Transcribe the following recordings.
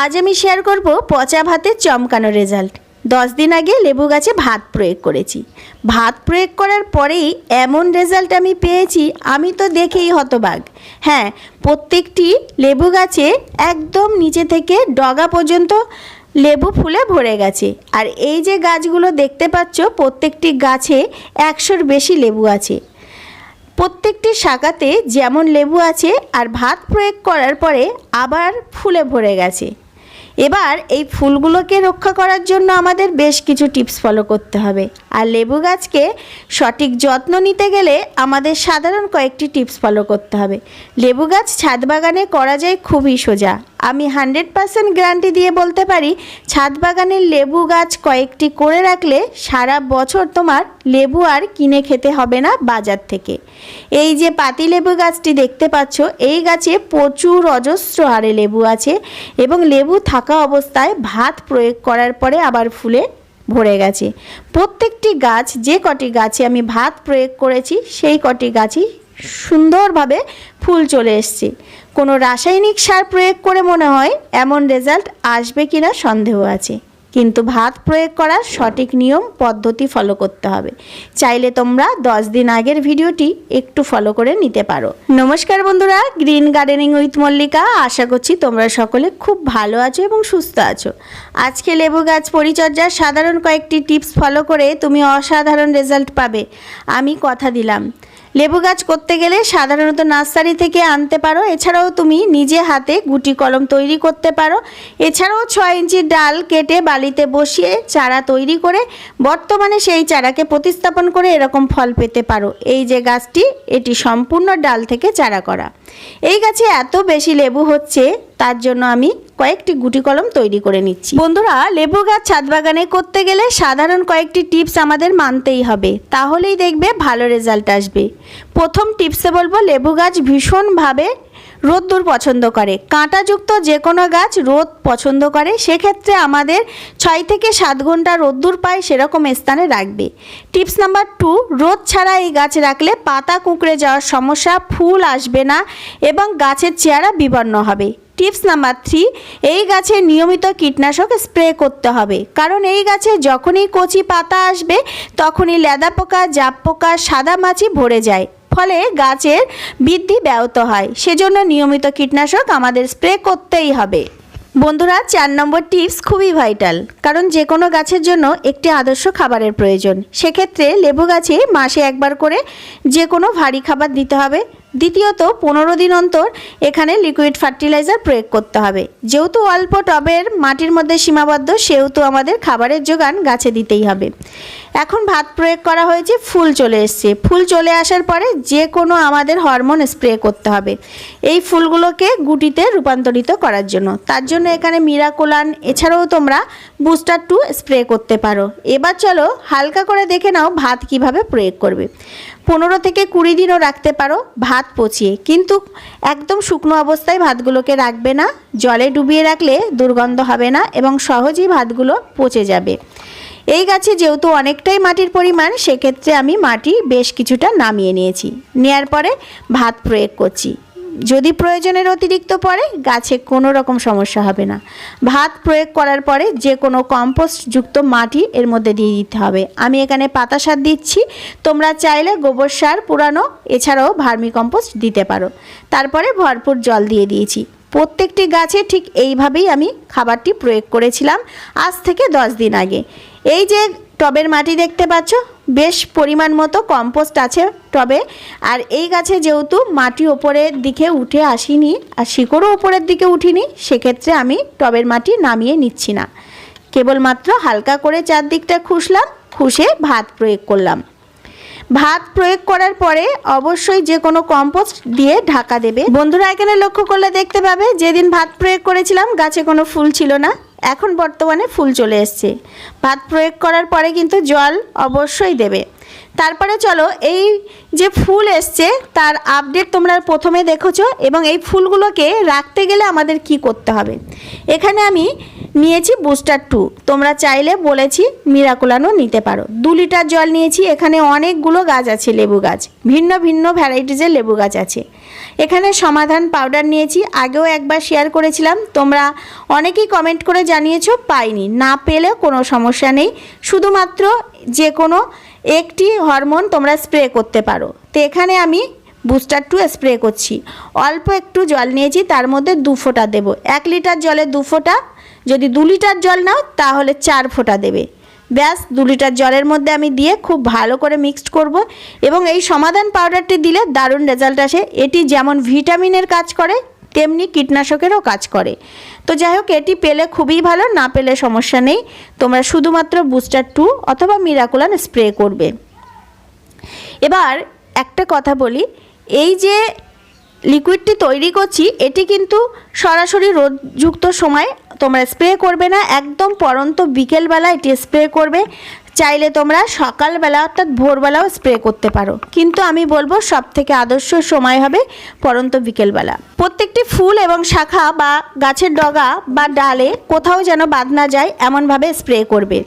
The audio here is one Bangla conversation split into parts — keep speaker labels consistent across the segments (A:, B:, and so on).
A: আজ আমি শেয়ার করব পচা ভাতের চমকানো রেজাল্ট দশ দিন আগে লেবু গাছে ভাত প্রয়োগ করেছি। ভাত প্রয়োগ করার পরেই এমন রেজাল্ট আমি পেয়েছি, আমি তো দেখেই হতবাগ হ্যাঁ প্রত্যেকটি লেবু গাছে একদম নিচে থেকে ডগা পর্যন্ত লেবু ফুলে ভরে গেছে। আর এই যে গাছগুলো দেখতে পাচ্ছ, প্রত্যেকটি গাছে একশোর বেশি লেবু আছে। প্রত্যেকটি শাখাতে যেমন লেবু আছে, আর ভাত প্রয়োগ করার পরে আবার ফুলে ভরে গেছে। এবার এই ফুলগুলোকে রক্ষা করার জন্য আমাদের বেশ কিছু টিপস ফলো করতে হবে। আর লেবু গাছকে সঠিক যত্ন নিতে গেলে আমাদের সাধারণ কয়েকটি টিপস ফলো করতে হবে। লেবু গাছ ছাদ বাগানে করা যায় খুবই সোজা। আমি হান্ড্রেড পার্সেন্ট গ্যারান্টি দিয়ে বলতে পারি, ছাদ বাগানের লেবু গাছ কয়েকটি করে রাখলে সারা বছর তোমার লেবু আর কিনে খেতে হবে না বাজার থেকে। এই যে পাতি লেবু গাছটি দেখতে পাচ্ছ, এই গাছে প্রচুর অজস্র হারে লেবু আছে এবং লেবু থাকা অবস্থায় ভাত প্রয়োগ করার পরে আবার ফুলে ভরে গেছে। প্রত্যেকটি গাছ, যে কটি গাছে আমি ভাত প্রয়োগ করেছি, সেই কটি গাছই সুন্দরভাবে ফুল চলে এসছে। কোনো রাসায়নিক সার প্রয়োগ করে মনে হয় এমন রেজাল্ট আসবে কিনা সন্দেহ আছে। কিন্তু ভাত প্রয়োগ করার সঠিক নিয়ম, পদ্ধতি ফলো করতে হবে। চাইলে তোমরা দশ দিন আগের ভিডিওটি একটু ফলো করে নিতে পারো। নমস্কার বন্ধুরা গ্রিন গার্ডেনিং উইথ মল্লিকা আশা করছি তোমরা সকলে খুব ভালো আছো এবং সুস্থ আছো। আজকে লেবু গাছ পরিচর্যার সাধারণ কয়েকটি টিপস ফলো করে তুমি অসাধারণ রেজাল্ট পাবে। আমি কথা দিলাম। লেবু গাছ করতে গেলে সাধারণত নার্সারি থেকে আনতে পারো। এছাড়াও তুমি নিজে হাতে গুটি কলম তৈরি করতে পারো। এছাড়াও ছয় ইঞ্চি ডাল কেটে বালিতে বসিয়ে চারা তৈরি করে বর্তমানে সেই চারাকে প্রতিস্থাপন করে এরকম ফল পেতে পারো। এই যে গাছটি, এটি সম্পূর্ণ ডাল থেকে চারা করা। এই গাছে এত বেশি লেবু হচ্ছে, তার জন্য আমি কয়েকটি গুটি কলম তৈরি করে নিচ্ছি। বন্ধুরা, লেবু গাছ ছাদ বাগানে করতে গেলে সাধারণ কয়েকটি টিপস আমাদের মানতেই হবে। তাহলেই দেখবে ভালো রেজাল্ট আসবে। প্রথম টিপসে বলব, লেবু গাছ ভীষণভাবে রোদ্দুর পছন্দ করে। কাঁটাযুক্ত যে কোনো গাছ রোদ পছন্দ করে, সেক্ষেত্রে আমাদের ছয় থেকে সাত ঘণ্টা রোদ্দুর পায় সেরকম স্থানে রাখবে। টিপস নাম্বার টু, রোদ ছাড়া এই গাছ রাখলে পাতা কুঁকড়ে যাওয়ার সমস্যা, ফুল আসবে না এবং গাছের চেহারা বিবর্ণ হবে। টিপস নাম্বার থ্রি, এই গাছে নিয়মিত কীটনাশক স্প্রে করতে হবে। কারণ এই গাছে যখনই কচি পাতা আসবে, তখনই লেদা পোকা, জাপ পোকা, সাদা মাছি ভরে যায়। ফলে গাছের বৃদ্ধি ব্যাহত হয়। সেজন্য নিয়মিত কীটনাশক আমাদের স্প্রে করতেই হবে। বন্ধুরা, চার নম্বর টিপস খুবই ভাইটাল। কারণ যে কোনো গাছের জন্য একটি আদর্শ খাবারের প্রয়োজন। সেক্ষেত্রে লেবু গাছে মাসে একবার করে যে কোনো ভারী খাবার দিতে হবে। দ্বিতীয়ত, পনেরো দিন অন্তর এখানে লিকুইড ফার্টিলাইজার প্রয়োগ করতে হবে। যেহেতু অল্প টবের মাটির মধ্যে সীমাবদ্ধ, সেহেতু আমাদের খাবারের যোগান গাছে দিতেই হবে। এখন ভাত প্রয়োগ করা হয়েছে, ফুল চলে এসছে। ফুল চলে আসার পরে যে কোনো আমাদের হরমোন স্প্রে করতে হবে। এই ফুলগুলোকে গুটিতে রূপান্তরিত করার জন্য। তার জন্য এখানে মিরাকোলান, এছাড়াও তোমরা বুস্টার টু স্প্রে করতে পারো। এবার চলো হালকা করে দেখে নাও ভাত কীভাবে প্রয়োগ করবে। পনেরো থেকে কুড়ি দিনও রাখতে পারো ভাত পচিয়ে। কিন্তু একদম শুকনো অবস্থায় ভাতগুলোকে রাখবে না, জলে ডুবিয়ে রাখলে দুর্গন্ধ হবে না এবং সহজেই ভাতগুলো পচে যাবে। এই গাছে যেহেতু অনেকটাই মাটির পরিমাণ, সেক্ষেত্রে আমি মাটি বেশ কিছুটা নামিয়ে নিয়েছি। নেয়ার পরে ভাত প্রয়োগ করছি। যদি প্রয়োজনের অতিরিক্ত পড়ে, গাছে কোনো রকম সমস্যা হবে না। ভাত প্রয়োগ করার পরে যে কোনো কম্পোস্টযুক্ত মাটি এর মধ্যে দিয়ে দিতে হবে। আমি এখানে পাতা সার দিচ্ছি। তোমরা চাইলে গোবর সার, পুরানো, এছাড়াও ভার্মি কম্পোস্ট দিতে পারো। তারপরে ভরপুর জল দিয়ে দিয়েছি। প্রত্যেকটি গাছে ঠিক এইভাবেই আমি খাবারটি প্রয়োগ করেছিলাম আজ থেকে দশ দিন আগে। এই যে টবের মাটি দেখতে পাচ্ছ বেশ পরিমাণ মতো কম্পোস্ট আছে টবে। আর এই গাছে যেহেতু মাটি ওপরের দিকে উঠে আসিনি, আর শিকড়ও ওপরের দিকে উঠিনি, সেক্ষেত্রে আমি টবের মাটি নামিয়ে নিচ্ছি না। কেবলমাত্র হালকা করে চারদিকটা খুশলাম খুশে ভাত প্রয়োগ করলাম। ভাত প্রয়োগ করার পরে অবশ্যই যে কোনো কম্পোস্ট দিয়ে ঢাকা দেবে। বন্ধুরা, এখানে লক্ষ্য করলে দেখতে পাবে, যেদিন ভাত প্রয়োগ করেছিলাম গাছে কোনো ফুল ছিল না। এখন বর্তমানে ফুল চলে এসছে। ভাত প্রয়োগ করার পরে কিন্তু জল অবশ্যই দেবে। তারপরে চলো, এই যে ফুল এসছে, তার আপডেট তোমরা প্রথমে দেখেছ এবং এই ফুলগুলোকে রাখতে গেলে আমাদের কি করতে হবে? এখানে আমি নিয়েছি বুস্টার টু তোমরা চাইলে বলেছি মিরাকুলানো নিতে পারো। দু লিটার জল নিয়েছি, এখানে অনেকগুলো গাছ আছে, লেবু গাছ। ভিন্ন ভিন্ন ভ্যারাইটিজের লেবু গাছ আছে। এখানে সমাধান পাউডার নিয়েছি, আগেও একবার শেয়ার করেছিলাম, তোমরা অনেকেই কমেন্ট করে জানিয়েছো, পাইনি। না পেলে কোনো সমস্যা নেই, শুধুমাত্র যে কোনো একটি হরমোন তোমরা স্প্রে করতে পারো। তো এখানে আমি বুস্টার টু স্প্রে করছি। অল্প একটু জল নিয়েছি, তার মধ্যে দু ফোঁটা দেবো। এক লিটার জলে দু ফোঁটা, যদি দু লিটার জল নাও, তাহলে চার ফোঁটা দেবে। ব্যাস দু লিটার জলের মধ্যে আমি দিয়ে খুব ভালো করে মিক্সড করব এবং এই সমাধান পাউডারটি দিলে দারুণ রেজাল্ট আসে। এটি যেমন ভিটামিনের কাজ করে, তেমনি কীটনাশকেরও কাজ করে। তো যাই হোক, এটি পেলে খুবই ভালো, না পেলে সমস্যা নেই। তোমরা শুধুমাত্র বুস্টার টু অথবা মিরাকুলান স্প্রে করবে। এবার একটা কথা বলি, এই যে লিকুইডটি তৈরি করছি, এটি কিন্তু সরাসরি রোদযুক্ত সময় তোমরা স্প্রে করবে না, একদম পরন্ত বিকেলবেলা এটি স্প্রে করবে, চাইলে তোমরা সকালবেলা অর্থাৎ ভোরবেলাও স্প্রে করতে পারো। কিন্তু আমি বলব সব থেকে আদর্শ সময় হবে পরন্ত বিকেলবেলা। প্রত্যেকটি ফুল এবং শাখা বা গাছের ডগা বা ডালে কোথাও যেন বাদ না যায়, এমনভাবে স্প্রে করবে।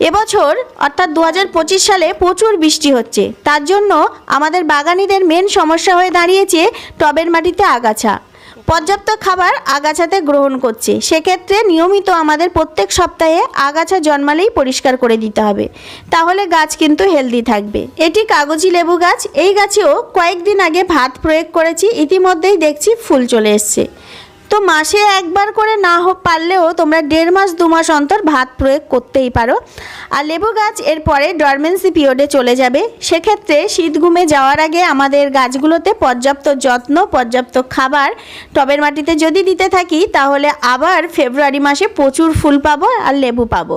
A: এবছর, অর্থাৎ দু হাজার পঁচিশ সালে প্রচুর বৃষ্টি হচ্ছে। তার জন্য আমাদের বাগানিদের মেন সমস্যা হয়ে দাঁড়িয়েছে টবের মাটিতে আগাছা। পর্যাপ্ত খাবার আগাছাতে গ্রহণ করছে। সেক্ষেত্রে নিয়মিত আমাদের প্রত্যেক সপ্তাহে আগাছা জন্মালেই পরিষ্কার করে দিতে হবে। তাহলে গাছ কিন্তু হেলদি থাকবে। এটি কাগজি লেবু গাছ। এই গাছেও কয়েকদিন আগে ভাত প্রয়োগ করেছি। ইতিমধ্যেই দেখছি ফুল চলে এসছে। তো মাসে একবার করে না হোক পারলেও তোমরা দেড় মাস, দু মাস অন্তর ভাত প্রয়োগ করতেই পারো। আর লেবু গাছ এরপরে ডরমেন্সি পিরিয়ডে চলে যাবে। সেক্ষেত্রে শীত ঘুমে যাওয়ার আগে আমাদের গাছগুলোতে পর্যাপ্ত যত্ন, পর্যাপ্ত খাবার টবের মাটিতে যদি দিতে থাকি, তাহলে আবার ফেব্রুয়ারি মাসে প্রচুর ফুল পাবো আর লেবু পাবো।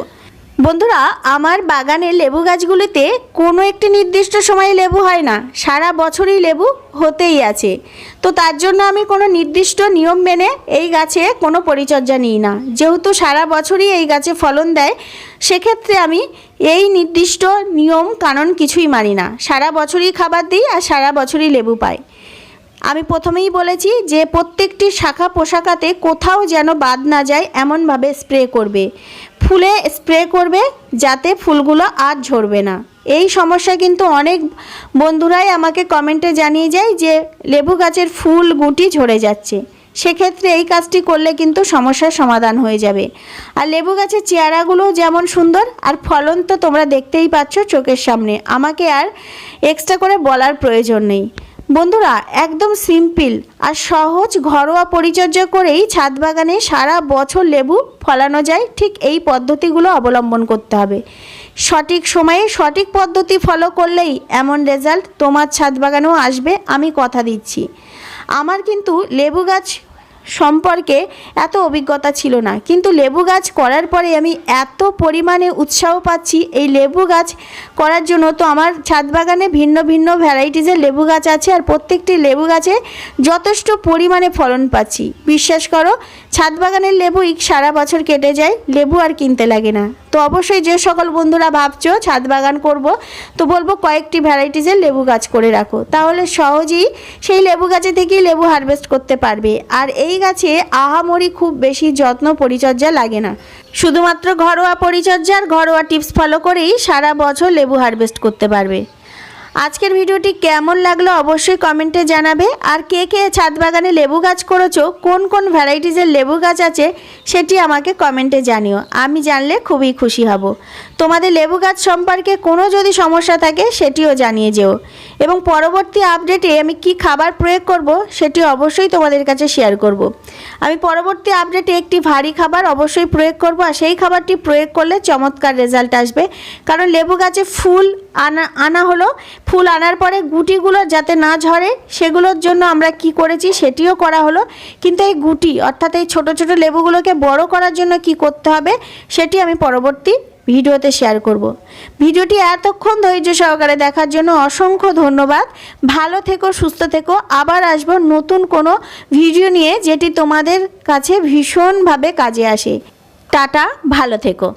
A: বন্ধুরা, আমার বাগানের লেবু গাছগুলিতে কোনো একটি নির্দিষ্ট সময়ে লেবু হয় না। সারা বছরই লেবু হতেই আছে। তো তার জন্য আমি কোনো নির্দিষ্ট নিয়ম মেনে এই গাছে কোনো পরিচর্যা নিই না। যেহেতু সারা বছরই এই গাছে ফলন দেয়, সেক্ষেত্রে আমি এই নির্দিষ্ট নিয়ম কানুন কিছুই মানি না। সারা বছরই খাবার দিই আর সারা বছরই লেবু পাই। আমি প্রথমেই বলেছি যে প্রত্যেকটি শাখা পোশাকাতে কোথাও যেন বাদ না যায়, এমনভাবে স্প্রে করবে। ফুলে স্প্রে করবে যাতে ফুলগুলো আর ঝরবে না। এই সমস্যা কিন্তু অনেক বন্ধুরাই আমাকে কমেন্টে জানিয়ে যায় যে লেবু গাছের ফুল গুটি ঝরে যাচ্ছে। সেক্ষেত্রে এই কাজটি করলে কিন্তু সমস্যার সমাধান হয়ে যাবে। আর লেবু গাছের চেয়ারাগুলো যেমন সুন্দর, আর ফলন তো তোমরা দেখতেই পাচ্ছ চোখের সামনে। আমাকে আর এক্সট্রা করে বলার প্রয়োজন নেই। বন্ধুরা, একদম সিম্পল আর সহজ ঘরোয়া পরিচর্যা করেই ছাদ বাগানে সারা বছর লেবু ফলানো যায়। ঠিক এই পদ্ধতিগুলো অবলম্বন করতে হবে। সঠিক সময়ে সঠিক পদ্ধতি ফলো করলেই এমন রেজাল্ট তোমার ছাদ বাগানেও আসবে, আমি কথা দিচ্ছি। আমার কিন্তু লেবু গাছ সম্পর্কে এত অভিজ্ঞতা ছিল না। কিন্তু লেবু গাছ করার পরে আমি এত পরিমাণে উৎসাহ পাচ্ছি। এই লেবু গাছ করার জন্য তো আমার ছাদ বাগানে ভিন্ন ভিন্ন ভ্যারাইটিসের লেবু গাছ আছে আর প্রত্যেকটি লেবু গাছে যথেষ্ট পরিমাণে ফলন পাচ্ছি। বিশ্বাস করো, ছাদ বাগানের লেবু সারা বছর কেটে যায়, লেবু আর কিনতে লাগে না। তো অবশ্যই যে সকল বন্ধুরা ভাবছ, ছাদ বাগান করব, তো বলব কয়েকটি ভ্যারাইটিসের লেবু গাছ করে রাখো। তাহলে সহজেই সেই লেবু গাছে থেকেই লেবু হারভেস্ট করতে পারবে। আর এই গাছে আহামরি খুব বেশি যত্ন পরিচর্যা লাগে না। শুধুমাত্র ঘরোয়া পরিচর্যার ঘরোয়া টিপস ফলো করেই সারা বছর লেবু হারভেস্ট করতে পারবে। আজকের ভিডিওটি কেমন লাগল অবশ্যই কমেন্টে জানাবে। আর কে কে ছাদ বাগানে লেবু গাছ করেছ, কোন কোন ভ্যারাইটিজের লেবু গাছ আছে, সেটি আমাকে কমেন্টে জানিও। আমি জানলে খুবই খুশি হব। তোমাদের লেবু গাছ সম্পর্কে কোনো যদি সমস্যা থাকে, সেটিও জানিয়ে যেও। এবং পরবর্তী আপডেটে আমি কি খাবার প্রয়োগ করব, সেটি অবশ্যই তোমাদের কাছে শেয়ার করব। আমি পরবর্তী আপডেটে একটি ভারী খাবার অবশ্যই প্রয়োগ করব, আর সেই খাবারটি প্রয়োগ করলে চমৎকার রেজাল্ট আসবে। কারণ লেবু গাছে ফুল আনা আনা হলো। ফুল আনার পরে গুটিগুলো যাতে না ঝরে, সেগুলোর জন্য আমরা কি করেছি, সেটিও করা হলো। কিন্তু এই গুটি, অর্থাৎ এই ছোট ছোট লেবুগুলোকে বড় করার জন্য কি করতে হবে, সেটি আমি পরবর্তী ভিডিওতে শেয়ার করব। ভিডিওটি এতক্ষণ ধৈর্য সহকারে দেখার জন্য অসংখ্য ধন্যবাদ। ভালো থেকো, সুস্থ থেকো। আবার আসব নতুন কোনো ভিডিও নিয়ে যেটি তোমাদের কাছে ভীষণভাবে কাজে আসে। টাটা, ভালো থেকো।